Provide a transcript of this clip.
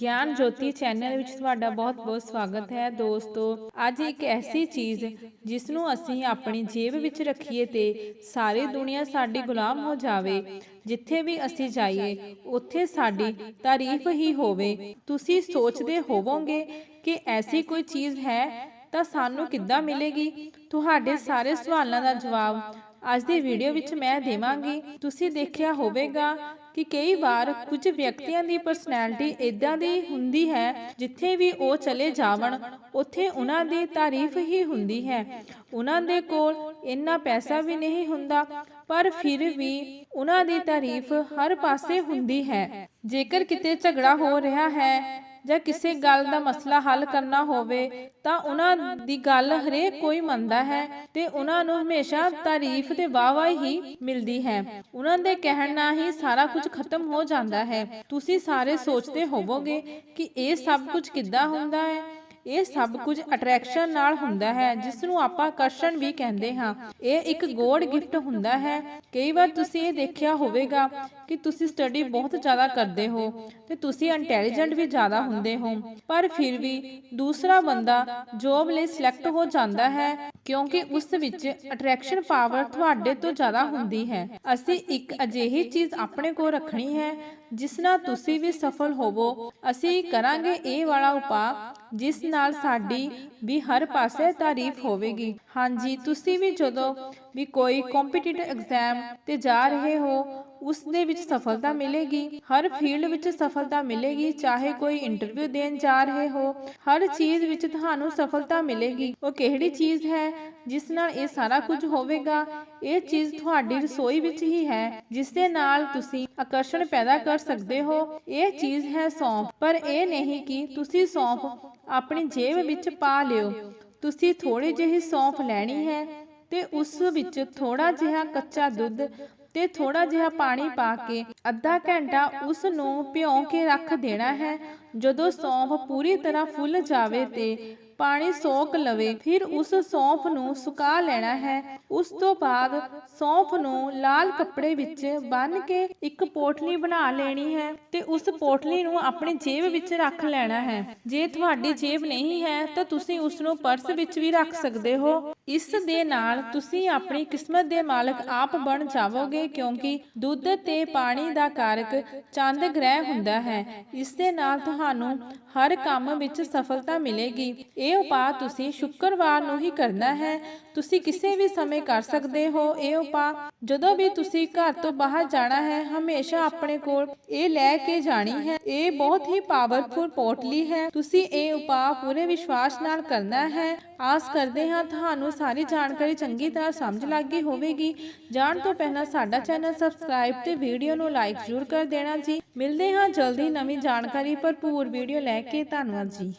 ਗਿਆਨ ਜੋਤੀ ਚੈਨਲ ਵਿੱਚ ਤੁਹਾਡਾ ਬਹੁਤ-ਬਹੁਤ ਸਵਾਗਤ ਹੈ ਦੋਸਤੋ। ਅੱਜ ਇੱਕ ਐਸੀ ਚੀਜ਼ ਜਿਸ ਨੂੰ ਅਸੀਂ ਆਪਣੀ ਜੇਬ ਵਿੱਚ ਰੱਖੀਏ ਤੇ ਸਾਰੀ ਦੁਨੀਆ ਸਾਡੀ ਗੁਲਾਮ ਹੋ ਜਾਵੇ, ਜਿੱਥੇ ਵੀ ਅਸੀਂ ਜਾਈਏ, ਉੱਥੇ ਸਾਡੀ ਤਾਰੀਫ ਹੀ ਹੋਵੇ। ਤੁਸੀਂ ਸੋਚਦੇ ਹੋਵੋਗੇ ਕਿ ਐਸੀ ਕੋਈ ਚੀਜ਼ ਹੈ ਤਾਂ ਸਾਨੂੰ ਕਿੱਦਾਂ ਮਿਲੇਗੀ? ਤੁਹਾਡੇ ਸਾਰੇ ਸਵਾਲਾਂ ਦਾ ਜਵਾਬ ਅੱਜ ਦੀ ਵੀਡੀਓ ਵਿੱਚ ਮੈਂ ਦੇਵਾਂਗੀ। ਤੁਸੀਂ ਦੇਖਿਆ ਹੋਵੇਗਾ ਕਿ ਕਈ ਵਾਰ ਕੁਝ ਵਿਅਕਤੀਆਂ ਦੀ ਪਰਸਨੈਲਿਟੀ ਇਦਾਂ ਦੀ ਹੁੰਦੀ ਹੈ, ਜਿੱਥੇ ਵੀ ਉਹ ਚਲੇ ਜਾਵਣ, ਉੱਥੇ ਉਹਨਾਂ ਦੀ ਤਾਰੀਫ ਹੀ ਹੁੰਦੀ ਹੈ। ਉਹਨਾਂ ਦੇ ਕੋਲ ਇੰਨਾ ਪੈਸਾ ਵੀ ਨਹੀਂ ਹੁੰਦਾ, ਪਰ ਫਿਰ ਵੀ ਉਹਨਾਂ ਦੀ ਤਾਰੀਫ ਹਰ ਪਾਸੇ ਹੁੰਦੀ ਹੈ। ਜੇਕਰ ਕਿਤੇ ਝਗੜਾ ਹੋ ਰਿਹਾ ਹੈ ਜਾਂ ਕਿਸੇ ਗੱਲ ਦਾ ਮਸਲਾ ਹੱਲ ਕਰਨਾ ਹੋਵੇ ਤਾਂ ਉਹਨਾਂ ਦੀ ਗੱਲ ਹਰੇਕ ਕੋਈ ਮੰਨਦਾ ਹੈ ਤੇ ਉਹਨਾਂ ਨੂੰ ਹਮੇਸ਼ਾ ਤਾਰੀਫ ਤੇ ਵਾਹ-ਵਾਹ ਹੀ ਮਿਲਦੀ ਹੈ। ਉਹਨਾਂ ਦੇ ਕਹਿਣ ਨਾਲ ਹੀ ਸਾਰਾ ਕੁਝ ਖਤਮ ਹੋ ਜਾਂਦਾ ਹੈ। ਤੁਸੀਂ ਸਾਰੇ ਸੋਚਦੇ ਹੋਵੋਗੇ ਕਿ ਇਹ ਸਭ ਕੁਝ ਕਿੱਦਾਂ ਹੁੰਦਾ ਹੈ। ਇਹ ਸਭ ਕੁਝ ਅਟਰੈਕਸ਼ਨ ਨਾਲ ਹੁੰਦਾ ਹੈ ਜਿਸ ਨੂੰ ਆਪਾਂ ਆਕਰਸ਼ਣ ਵੀ ਕਹਿੰਦੇ ਹਾਂ। ਇਹ ਇੱਕ ਗੋਡ ਗਿਫਟ ਹੁੰਦਾ ਹੈ। ਕਈ ਵਾਰ ਤੁਸੀਂ ਇਹ ਦੇਖਿਆ ਹੋਵੇਗਾ ਕਿ ਤੁਸੀਂ ਸਟੱਡੀ ਬਹੁਤ ਜ਼ਿਆਦਾ ਕਰਦੇ ਹੋ ਤੇ ਤੁਸੀਂ ਇੰਟੈਲੀਜੈਂਟ ਵੀ ਜ਼ਿਆਦਾ ਹੁੰਦੇ ਹੋ। ਪਰ ਫਿਰ ਵੀ ਦੂਸਰਾ ਬੰਦਾ ਜੋਬ ਲਈ ਸਿਲੈਕਟ ਹੋ ਜਾਂਦਾ ਹੈ ਕਿਉਂਕਿ ਉਸ ਵਿੱਚ ਅਟਰੈਕਸ਼ਨ ਪਾਵਰ ਤੁਹਾਡੇ ਤੋਂ ਜ਼ਿਆਦਾ ਹੁੰਦੀ ਹੈ। ਅਸੀਂ ਇੱਕ ਅਜਿਹੀ ਚੀਜ਼ ਆਪਣੇ ਕੋਲ ਰੱਖਣੀ ਹੈ, ਜਿਸ ਨਾਲ ਤੁਸੀਂ ਵੀ ਸਫਲ ਹੋਵੋ। ਅਸੀਂ ਕਰਾਂਗੇ ਇਹ ਵਾਲਾ ਉਪਾਅ ਜਿਸ ਨਾਲ ਸਾਡੀ ਵੀ ਹਰ ਪਾਸੇ ਤਾਰੀਫ ਹੋਵੇਗੀ। ਹਾਂਜੀ ਤੁਸੀਂ ਵੀ ਜਦੋਂ ਵੀ ਕੋਈ ਕੰਪੀਟੀਟਿਵ ਐਗਜ਼ਾਮ ਤੇ ਜਾ ਰਹੇ ਹੋ ਉਸ ਦੇ ਵਿੱਚ ਸਫਲਤਾ ਮਿਲੇਗੀ, ਹਰ ਫੀਲਡ ਵਿੱਚ ਸਫਲਤਾ ਮਿਲੇਗੀ, ਚਾਹੇ ਕੋਈ ਇੰਟਰਵਿਊ ਦੇਣ ਜਾ ਰਹੇ ਹੋ, ਹਰ ਚੀਜ਼ ਵਿੱਚ ਤੁਹਾਨੂੰ ਸਫਲਤਾ ਮਿਲੇਗੀ। ਉਹ ਕਿਹੜੀ ਚੀਜ਼ ਹੈ ਜਿਸ ਨਾਲ ਇਹ ਸਾਰਾ ਕੁਝ ਹੋਵੇਗਾ? ਇਹ ਚੀਜ਼ ਤੁਹਾਡੀ ਰਸੋਈ ਵਿੱਚ ਹੀ ਹੈ ਜਿਸ ਦੇ ਨਾਲ ਤੁਸੀਂ ਆਕਰਸ਼ਣ ਪੈਦਾ ਕਰ ਸਕਦੇ ਹੋ। ਇਹ ਚੀਜ਼ ਹੈ ਸੌਂਫ, ਪਰ ਇਹ ਨਹੀਂ ਕਿ ਤੁਸੀਂ ਸੌਂਫ ਆਪਣੀ ਜੇਬ ਵਿੱਚ ਪਾ ਲਿਓ। ਤੁਸੀਂ ਥੋੜੀ ਜਿਹੀ ਸੌਂਫ ਲੈਣੀ ਹੈ ਤੇ ਉਸ ਵਿੱਚ ਥੋੜਾ ਜਿਹਾ ਕੱਚਾ ਦੁੱਧ ਤੇ ਥੋੜਾ ਜਿਹਾ ਪਾਣੀ ਪਾ ਕੇ ਅੱਧਾ ਘੰਟਾ ਉਸ ਨੂੰ ਭਿਉਂ ਕੇ ਰੱਖ ਦੇਣਾ ਹੈ। ਜਦੋਂ ਸੌਂਫ ਪੂਰੀ ਤਰ੍ਹਾਂ ਫੁੱਲ ਜਾਵੇ ਤੇ ਪਾਣੀ ਸੋਕ ਲਵੇ, ਫਿਰ ਉਸ ਸੌਂਫ ਨੂੰ ਸੁਕਾ ਲੈਣਾ ਹੈ। ਉਸ ਤੋਂ ਬਾਅਦ ਸੌਂਫ ਨੂੰ ਲਾਲ ਕੱਪੜੇ ਵਿੱਚ ਬੰਨ ਕੇ ਇੱਕ ਪੋਟਲੀ ਬਣਾ ਲੈਣੀ ਹੈ ਤੇ ਉਸ ਪੋਟਲੀ ਨੂੰ ਆਪਣੀ ਜੇਬ ਵਿੱਚ ਰੱਖ ਲੈਣਾ ਹੈ। ਜੇ ਤੁਹਾਡੀ ਜੇਬ ਨਹੀਂ ਹੈ ਤਾਂ ਤੁਸੀਂ ਉਸ ਨੂੰ ਪਰਸ ਵਿੱਚ ਵੀ ਰੱਖ ਸਕਦੇ ਹੋ। ਇਸ ਦੇ ਨਾਲ ਤੁਸੀਂ ਆਪਣੀ ਕਿਸਮਤ ਦੇ ਮਾਲਕ ਆਪ ਬਣ ਜਾਵੋਗੇ, ਕਿਉਂਕਿ ਦੁੱਧ ਤੇ ਪਾਣੀ ਦਾ ਕਾਰਕ ਚੰਦ ਗ੍ਰਹਿ ਹੁੰਦਾ ਹੈ। ਇਸ ਦੇ ਨਾਲ ਤੁਹਾਨੂੰ ਹਰ ਕੰਮ ਵਿੱਚ ਸਫਲਤਾ ਮਿਲੇਗੀ। ਇਹ ਉਪਾਅ ਤੁਸੀਂ ਸ਼ੁੱਕਰਵਾਰ ਨੂੰ ਹੀ ਕਰਨਾ ਹੈ। ਤੁਸੀਂ ਕਿਸੇ ਵੀ ਸਮੇਂ ਕਰ ਸਕਦੇ ਹੋ। ਇਹ ਉਪਾਅ ਜਦੋਂ ਵੀ ਤੁਸੀਂ ਘਰ ਤੋਂ ਬਾਹਰ ਜਾਣਾ ਹੈ, ਹਮੇਸ਼ਾ ਆਪਣੇ ਕੋਲ ਇਹ ਲੈ ਕੇ ਜਾਣੀ ਹੈ। ਇਹ ਬਹੁਤ ਹੀ ਪਾਵਰਫੁਲ ਪੋਟਲੀ ਹੈ। ਤੁਸੀਂ ਇਹ ਉਪਾਅ ਪੂਰੇ ਵਿਸ਼ਵਾਸ ਨਾਲ ਕਰਨਾ ਹੈ। ਆਸ ਕਰਦੇ ਹਾਂ ਤੁਹਾਨੂੰ ਸਾਰੀ ਜਾਣਕਾਰੀ ਚੰਗੀ ਤਰ੍ਹਾਂ ਸਮਝ ਲੱਗ ਗਈ ਹੋਵੇਗੀ। ਜਾਣ ਤੋਂ ਪਹਿਲਾਂ ਸਾਡਾ ਚੈਨਲ ਸਬਸਕ੍ਰਾਈਬ ਤੇ ਵੀਡੀਓ ਨੂੰ ਲਾਈਕ ਜ਼ਰੂਰ ਕਰ ਦੇਣਾ ਜੀ। ਮਿਲਦੇ ਹਾਂ ਜਲਦੀ ਨਵੀਂ ਜਾਣਕਾਰੀ, ਭਰਪੂਰ ਵੀਡੀਓ ਲੈ ਕੇ। ਧੰਨਵਾਦ ਜੀ।